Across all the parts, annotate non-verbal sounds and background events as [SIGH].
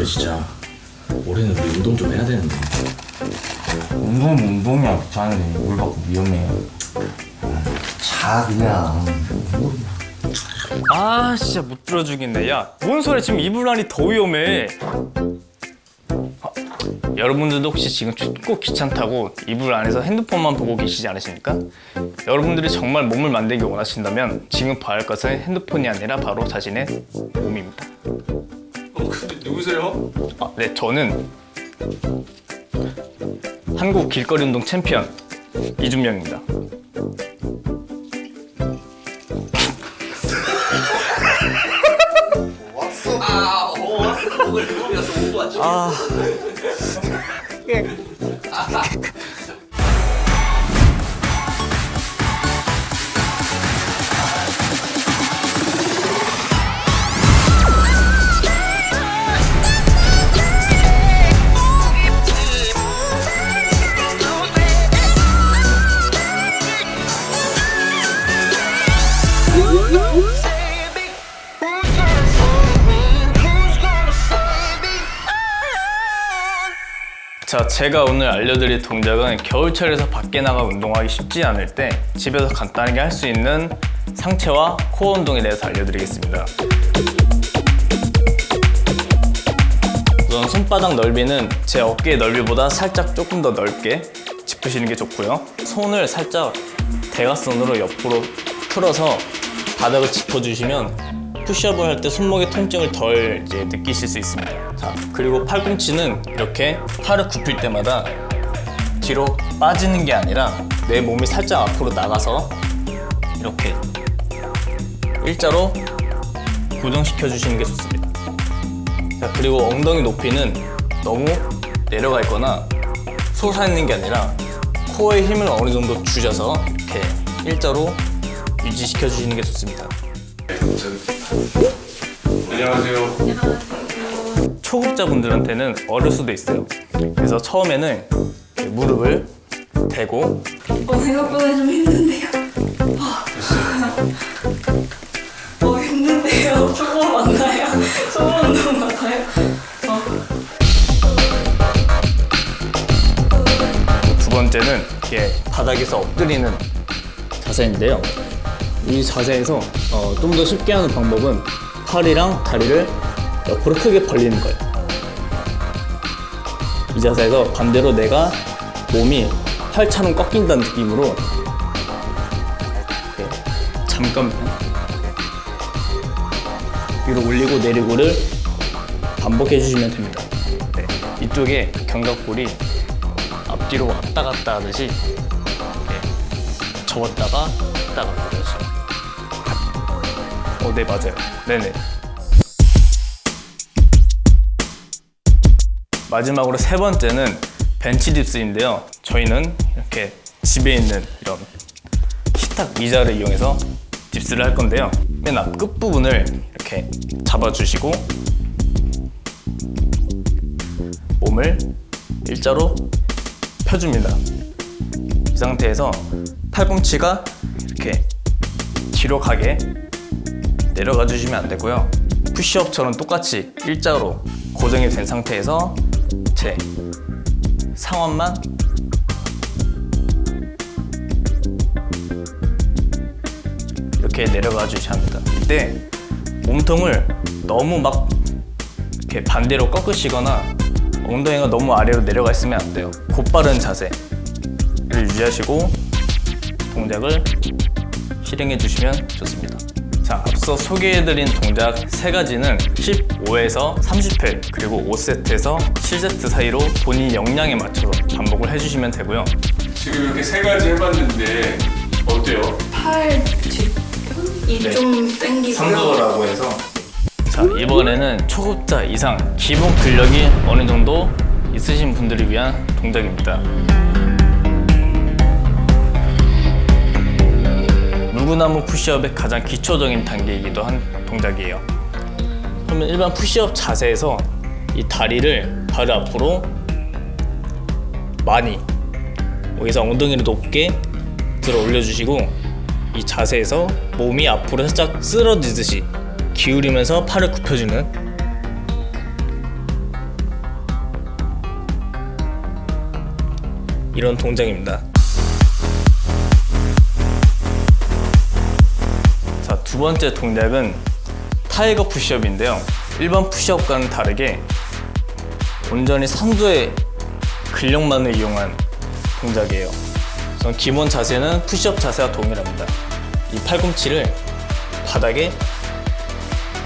그래 진짜 올해는 우리 운동 좀 해야 되는데. 운동은 운동이야 귀찮은데 물 받고 위험해 자 그냥. 아 진짜 못 들어주겠네. 야뭔 소리야? 지금 이불 안이 더 위험해. 아, 여러분들도 혹시 지금 춥고 귀찮다고 이불 안에서 핸드폰만 보고 계시지 않으십니까? 여러분들이 정말 몸을 만들기 원하신다면 지금 봐야 할 것은 핸드폰이 아니라 바로 자신의 몸입니다 누구세요? 아, 네 저는 한국 길거리 운동 챔피언 이준명입니다 자, 제가 오늘 알려드릴 동작은 겨울철에서 밖에 나가 운동하기 쉽지 않을 때 집에서 간단하게 할 수 있는 상체와 코어 운동에 대해서 알려드리겠습니다. 우선 손바닥 넓이는 제 어깨 넓이보다 살짝 조금 더 넓게 짚으시는 게 좋고요. 손을 살짝 대각선으로 옆으로 틀어서 바닥을 짚어주시면 푸시업을 할 때 손목의 통증을 덜 이제 느끼실 수 있습니다. 자, 그리고 팔꿈치는 이렇게 팔을 굽힐 때마다 뒤로 빠지는 게 아니라 내 몸이 살짝 앞으로 나가서 이렇게 일자로 고정시켜 주시는 게 좋습니다. 자, 그리고 엉덩이 높이는 너무 내려가 있거나 솟아 있는 게 아니라 코어에 힘을 어느 정도 주셔서 이렇게 일자로 유지시켜 주시는 게 좋습니다. 안녕하세요 초급자분들한테는 어려울 수도 있어요. 그래서 처음에는 이렇게 무릎을 대고 어, 생각보다 좀 힘든데요. 어, 어 힘든데요. 초보 맞나요? 초보 운동 맞아요? 두 번째는 이렇게 바닥에서 엎드리는 자세인데요. 이 자세에서 어, 좀 더 쉽게 하는 방법은 팔이랑 다리를 옆으로 크게 벌리는 거예요. 이 자세에서 반대로 내가 몸이 팔처럼 꺾인다는 느낌으로 잠깐 위로 올리고 내리고를 반복해 주시면 됩니다. 네. 이쪽에 견갑골이 앞뒤로 왔다 갔다 하듯이 접었다가 했다가 그러지. 어, 네 맞아요. 네네. 마지막으로 세 번째는 벤치 딥스인데요. 저희는 이렇게 집에 있는 이런 식탁 의자를 이용해서 딥스를 할 건데요. 맨 앞 끝부분을 이렇게 잡아주시고 몸을 일자로 펴줍니다. 이 상태에서 팔꿈치가 이렇게 뒤로 가게 내려가 주시면 안 되고요. 푸시업처럼 똑같이 일자로 고정이 된 상태에서 제 상완만 이렇게 내려가 주셔야 합니다. 이때 몸통을 너무 막 이렇게 반대로 꺾으시거나 엉덩이가 너무 아래로 내려가 있으면 안 돼요. 곧바른 자세를 유지하시고 동작을 실행해 주시면 좋습니다. 자, 앞서 소개해드린 동작 세 가지는 15에서 30회 그리고 5세트에서 7세트 사이로 본인 역량에 맞춰서 반복을 해주시면 되고요. 지금 이렇게 세 가지 해봤는데 어때요? 팔 뒷근이 네. 좀 땡기고요. 삼도라고 해서 자 이번에는 초급자 이상 기본 근력이 어느 정도 있으신 분들을 위한 동작입니다. 물구나무 푸시업의 가장 기초적인 단계이기도 한 동작이에요. 그러면 일반 푸시업 자세에서 이 다리를 다리 앞으로 많이 뭐 여기서 엉덩이를 높게 들어 올려주시고 이 자세에서 몸이 앞으로 살짝 쓰러지듯이 기울이면서 팔을 굽혀주는 이런 동작입니다. 두 번째 동작은 타이거 푸시업인데요. 일반 푸시업과는 다르게 온전히 선두의 근력만을 이용한 동작이에요. 우선 기본 자세는 푸시업 자세와 동일합니다. 이 팔꿈치를 바닥에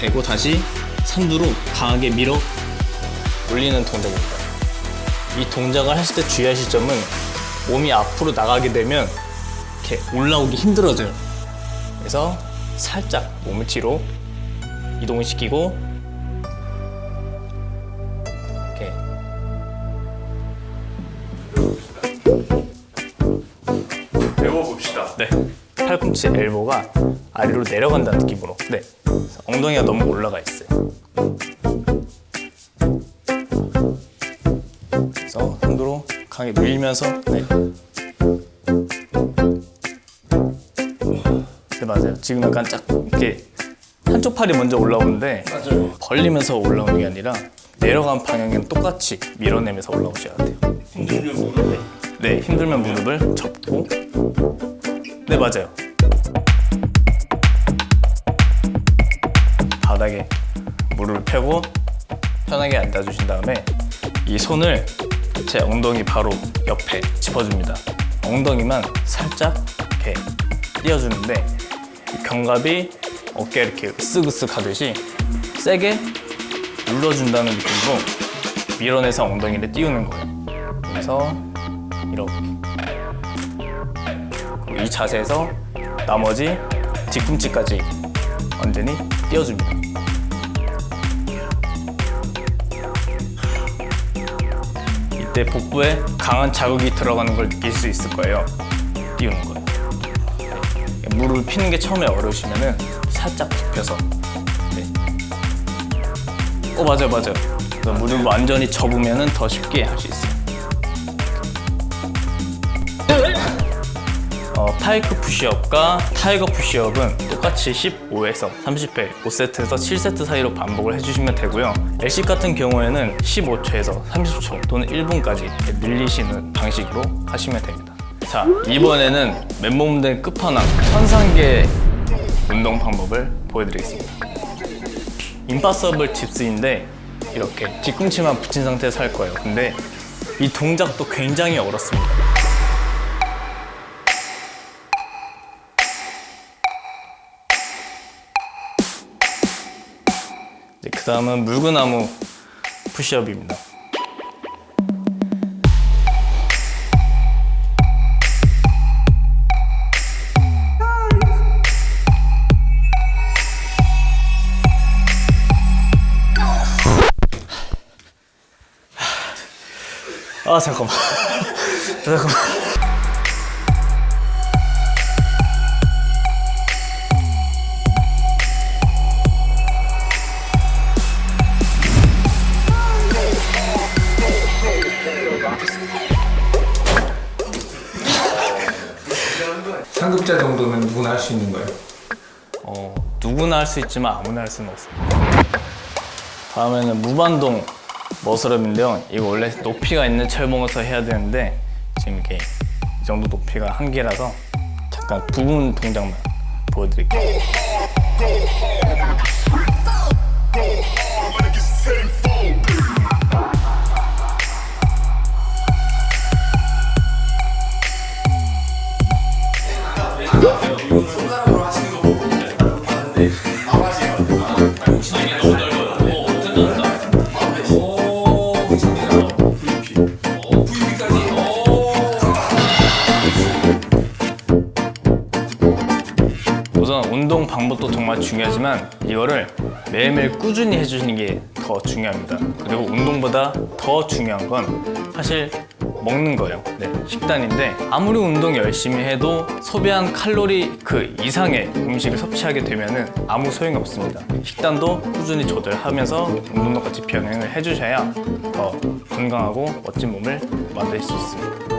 대고 다시 선두로 강하게 밀어 올리는 동작입니다. 이 동작을 하실 때 주의하실 점은 몸이 앞으로 나가게 되면 이렇게 올라오기 힘들어져요. 그래서 살짝 몸을 뒤로 이동을 시키고 이렇게 배워봅시다. 네. 팔꿈치 엘보가 아래로 내려간다는 느낌으로. 네. 엉덩이가 너무 올라가 있어요. 그래서 손으로 강하게 밀면서 네. 맞아요. 지금 약간 짝 이렇게 한쪽 팔이 먼저 올라오는데 벌리면서 올라오는 게 아니라 내려간 방향이랑 똑같이 밀어내면서 올라오셔야 돼요. 네. 네, 힘들면 무릎을 접고 네 맞아요. 바닥에 무릎을 펴고 편하게 앉아주신 다음에 이 손을 제 엉덩이 바로 옆에 짚어줍니다. 엉덩이만 살짝 이렇게 띄워주는데 이 견갑이 어깨 이렇게 으쓱으쓱 하듯이 세게 눌러준다는 느낌으로 밀어내서 엉덩이를 띄우는 거예요. 그래서 이렇게 이 자세에서 나머지 뒤꿈치까지 완전히 띄워줍니다. 이때 복부에 강한 자극이 들어가는 걸 느낄 수 있을 거예요. 띄우는 거 무릎을 피는 게 처음에 어려우시면은 살짝 굽혀서. 네. 어 맞아요 맞아요. 그래서 무릎을 완전히 접으면은 더 쉽게 할 수 있어요. 어, 파이크 푸시업과 타이거 푸시업은 똑같이 15에서 30회, 5세트에서 7세트 사이로 반복을 해주시면 되고요. LC 같은 경우에는 15초에서 30초 또는 1분까지 이렇게 늘리시는 방식으로 하시면 됩니다. 자, 이번에는 맨몸 된 끝판왕 천상계 운동 방법을 보여드리겠습니다. 임파서블 칩스인데 이렇게 뒤꿈치만 붙인 상태에서 할 거예요. 근데 이 동작도 굉장히 어렵습니다. 그 다음은 물구나무 푸시업입니다. 아 잠깐만 [LAUGHS] 잠깐만 상급자 정도면 누구나 할 수 있는 거예요. 어, 누구나 할 수 있지만 아무나 할 수는 없습니다. 다음에는 무반동 머슬업인데요. 이거 원래 높이가 있는 철봉에서 해야 되는데 지금 이게 이 정도 높이가 한계라서 잠깐 부분 동작만 보여드릴게요. 방법도 정말 중요하지만 이거를 매일매일 꾸준히 해주시는 게 더 중요합니다. 그리고 운동보다 더 중요한 건 사실 먹는 거예요. 네, 식단인데 아무리 운동 열심히 해도 소비한 칼로리 그 이상의 음식을 섭취하게 되면은 아무 소용이 없습니다. 식단도 꾸준히 조절하면서 운동도 같이 병행을 해주셔야 더 건강하고 멋진 몸을 만들 수 있습니다.